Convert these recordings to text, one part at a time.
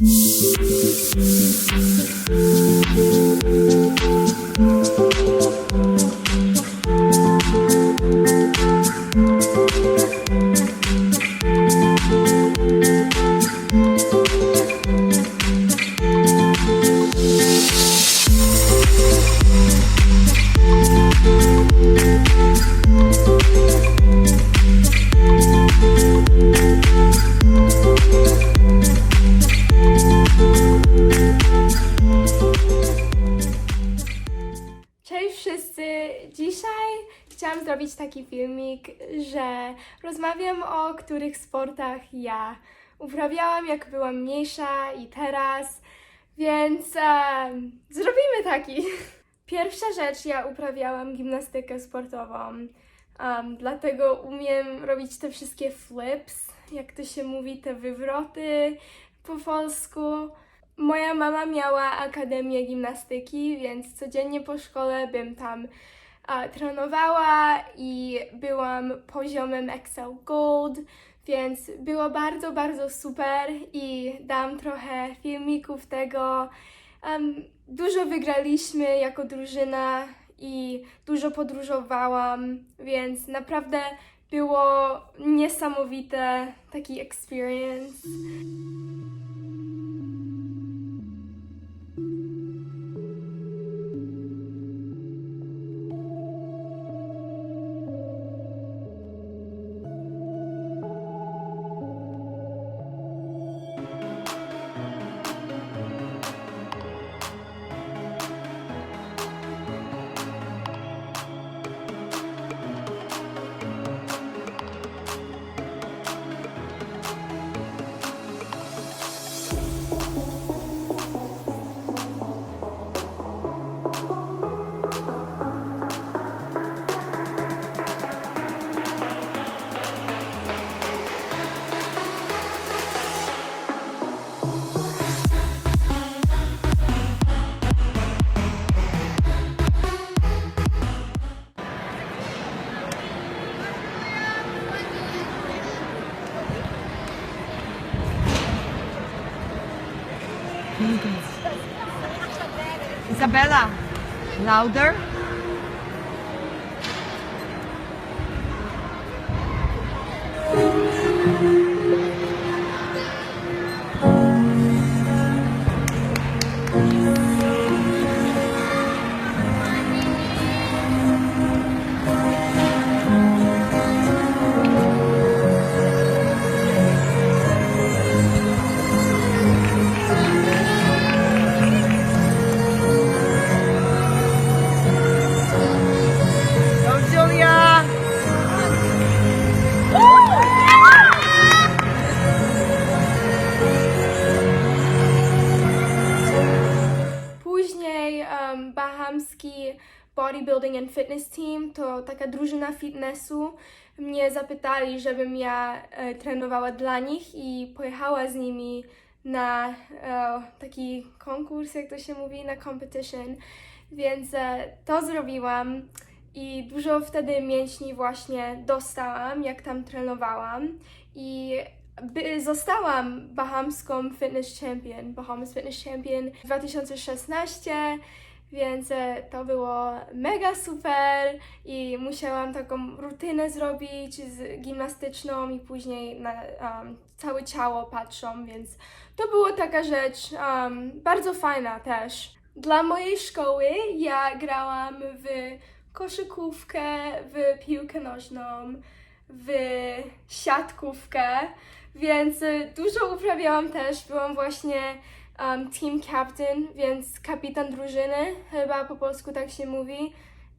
Música taki filmik, że rozmawiam o których sportach ja uprawiałam, jak byłam mniejsza i teraz, więc em, zrobimy taki. Pierwsza rzecz, ja uprawiałam gimnastykę sportową, em, dlatego umiem robić te wszystkie flips, jak to się mówi, te wywroty po polsku. Moja mama miała akademię gimnastyki, więc codziennie po szkole bym tam a, trenowała i byłam poziomem Excel Gold, więc było bardzo, bardzo super i dam trochę filmików tego. Em, dużo wygraliśmy jako drużyna i dużo podróżowałam, więc naprawdę było niesamowite taki experience. Isabella Lauder. Bahamski Bodybuilding and Fitness Team to taka drużyna fitnessu. Mnie zapytali, żebym ja e, trenowała dla nich i pojechała z nimi na e, taki konkurs, jak to się mówi, na competition. Więc e, to zrobiłam i dużo wtedy mięśni właśnie dostałam, jak tam trenowałam. I by, zostałam Bahamską Fitness Champion, Bahamas Fitness Champion 2016, więc e, to było mega super i musiałam taką rutynę zrobić z gimnastyczną i później na um, całe ciało patrzą, więc to była taka rzecz um, bardzo fajna też. Dla mojej szkoły ja grałam w koszykówkę, w piłkę nożną, w siatkówkę, więc y, dużo uprawiałam też. Byłam właśnie um, team captain, więc kapitan drużyny, chyba po polsku tak się mówi.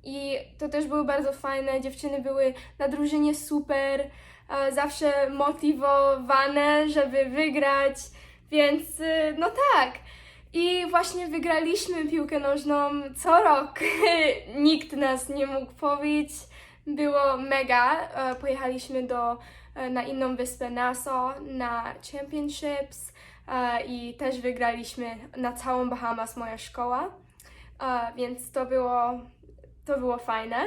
I to też było bardzo fajne. Dziewczyny były na drużynie super, zawsze motywowane, żeby wygrać, więc y, no tak. I właśnie wygraliśmy piłkę nożną co rok. Nikt nas nie mógł pobić. Było mega. E, Pojechaliśmy do, e, na inną wyspę Nassau na Championships i też wygraliśmy na całą Bahamas moja szkoła. E, Więc to było, to było fajne.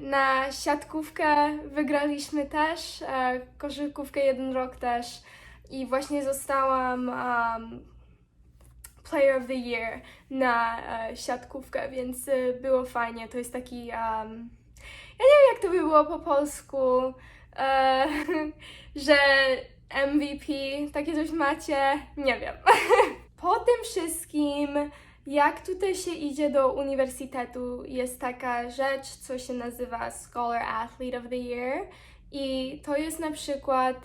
Na siatkówkę wygraliśmy też, e, koszykówkę jeden rok też i właśnie zostałam um, Player of the Year na e, siatkówkę, więc e, było fajnie. To jest taki, um, ja nie wiem jak to by było po polsku, e, że MVP, takie coś macie, nie wiem. po tym wszystkim, jak tutaj się idzie do uniwersytetu, jest taka rzecz, co się nazywa Scholar Athlete of the Year i to jest na przykład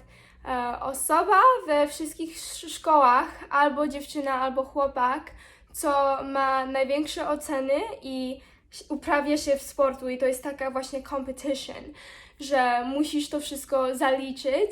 e, osoba we wszystkich sz- szkołach, albo dziewczyna, albo chłopak, co ma największe oceny i uprawia się w sportu. I to jest taka właśnie competition, że musisz to wszystko zaliczyć,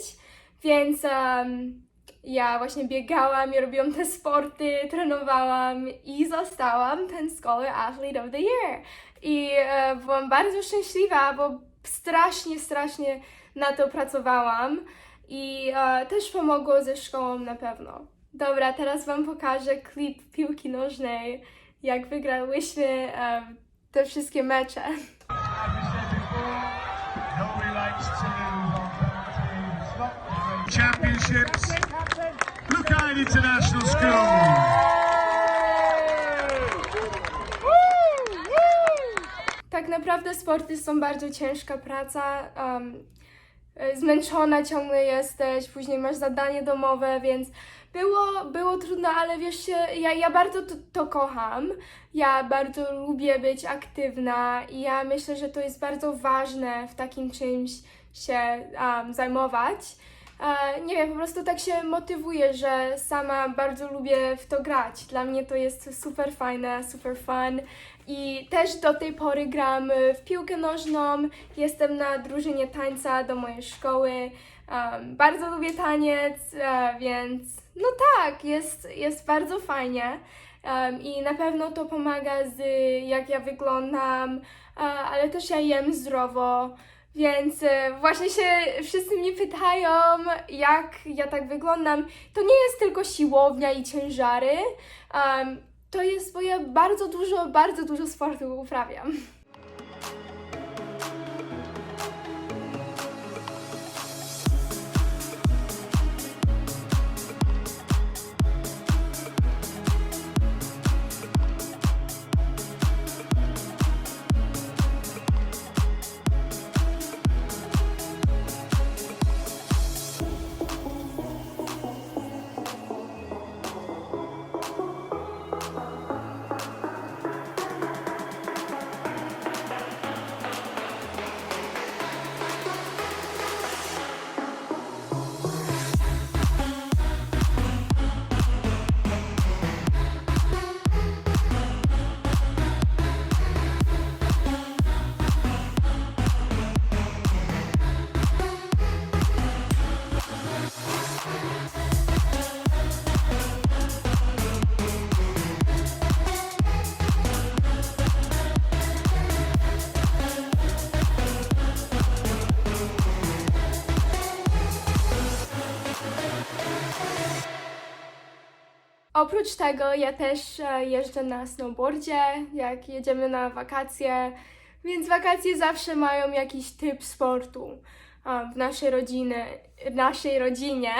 więc em, ja właśnie biegałam i robiłam te sporty, trenowałam i zostałam ten Scholar Athlete of the Year. I e, byłam bardzo szczęśliwa, bo strasznie, strasznie na to pracowałam i e, też pomogło ze szkołą na pewno. Dobra, teraz Wam pokażę klip piłki nożnej, jak wygrałyśmy e, te wszystkie mecze. Championships. Lucan International School. Tak naprawdę sporty są bardzo ciężka praca. Um, zmęczona ciągle jesteś, później masz zadanie domowe, więc było, było trudno, ale wiesz, się, ja, ja bardzo to, to kocham. Ja bardzo lubię być aktywna i ja myślę, że to jest bardzo ważne w takim czymś się um, zajmować. E, nie wiem, po prostu tak się motywuję, że sama bardzo lubię w to grać. Dla mnie to jest super fajne, super fun. I też do tej pory gram w piłkę nożną. Jestem na drużynie tańca do mojej szkoły. Um, bardzo lubię taniec, e, więc no tak, jest, jest bardzo fajnie. Um, I na pewno to pomaga z jak ja wyglądam, e, ale też ja jem zdrowo. Więc e, właśnie się wszyscy mnie pytają, jak ja tak wyglądam. To nie jest tylko siłownia i ciężary. em, to jest, bo ja bardzo dużo, bardzo dużo sportu uprawiam. Oprócz tego ja też e, jeżdżę na snowboardzie, jak jedziemy na wakacje, więc wakacje zawsze mają jakiś typ sportu a, w naszej rodziny, w naszej rodzinie,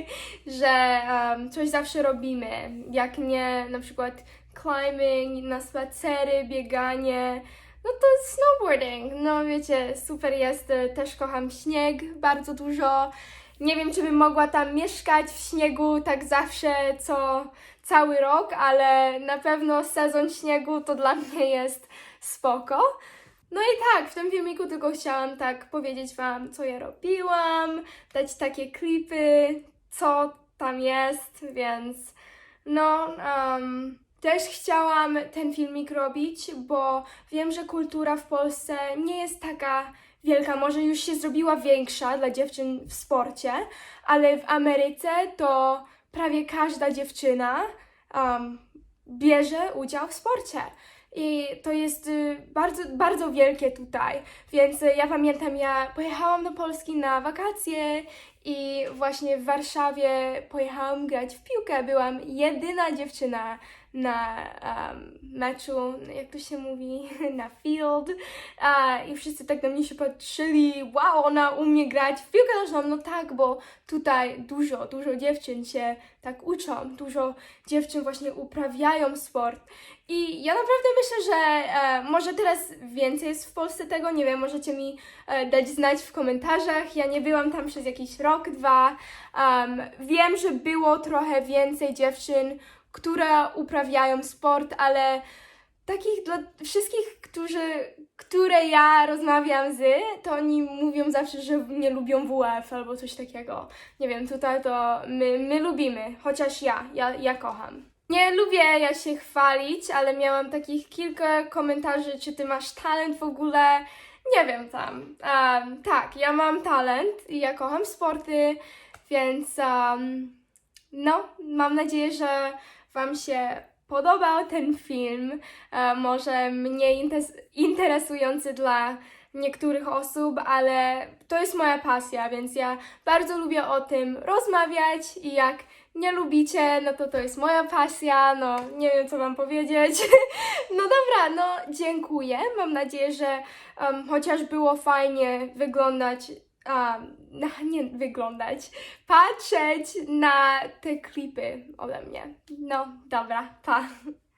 że em, coś zawsze robimy. Jak nie na przykład climbing, na spacery, bieganie, no to snowboarding. No wiecie, super jest, e, też kocham śnieg bardzo dużo. Nie wiem, czy bym mogła tam mieszkać w śniegu tak zawsze, co cały rok, ale na pewno sezon śniegu to dla mnie jest spoko. No i tak, w tym filmiku tylko chciałam tak powiedzieć Wam, co ja robiłam, dać takie klipy, co tam jest, więc no, um, też chciałam ten filmik robić, bo wiem, że kultura w Polsce nie jest taka wielka, może już się zrobiła większa dla dziewczyn w sporcie, ale w Ameryce to prawie każda dziewczyna um, bierze udział w sporcie. I to jest y, bardzo, bardzo wielkie tutaj. Więc y, ja pamiętam, ja pojechałam do Polski na wakacje I właśnie w Warszawie pojechałam grać w piłkę. Byłam jedyna dziewczyna na em, meczu, jak to się mówi, na field. A, I wszyscy tak na mnie się patrzyli, wow, ona umie grać w piłkę nożną. No tak, bo tutaj dużo, dużo dziewczyn się tak uczą, dużo dziewczyn właśnie uprawiają sport. I ja naprawdę myślę, że e, może teraz więcej jest w Polsce tego, nie wiem, możecie mi e, dać znać w komentarzach. Ja nie byłam tam przez jakiś rok, dwa. Um, wiem, że było trochę więcej dziewczyn, które uprawiają sport, ale takich dla wszystkich, którzy, które ja rozmawiam z, to oni mówią zawsze, że nie lubią WF albo coś takiego. Nie wiem, tutaj to my, my lubimy, chociaż ja, ja, ja kocham. Nie lubię ja się chwalić, ale miałam takich kilka komentarzy, czy ty masz talent w ogóle. Nie wiem tam. Um, tak, ja mam talent i ja kocham sporty, więc um, no, mam nadzieję, że Wam się podobał ten film. E, może mniej interesujący dla niektórych osób, ale to jest moja pasja, więc ja bardzo lubię o tym rozmawiać i jak nie lubicie, no to to jest moja pasja, no nie wiem co Wam powiedzieć. No dobra, no dziękuję. Mam nadzieję, że em, chociaż było fajnie wyglądać, um, nie wyglądać, patrzeć na te klipy ode mnie. No dobra, pa.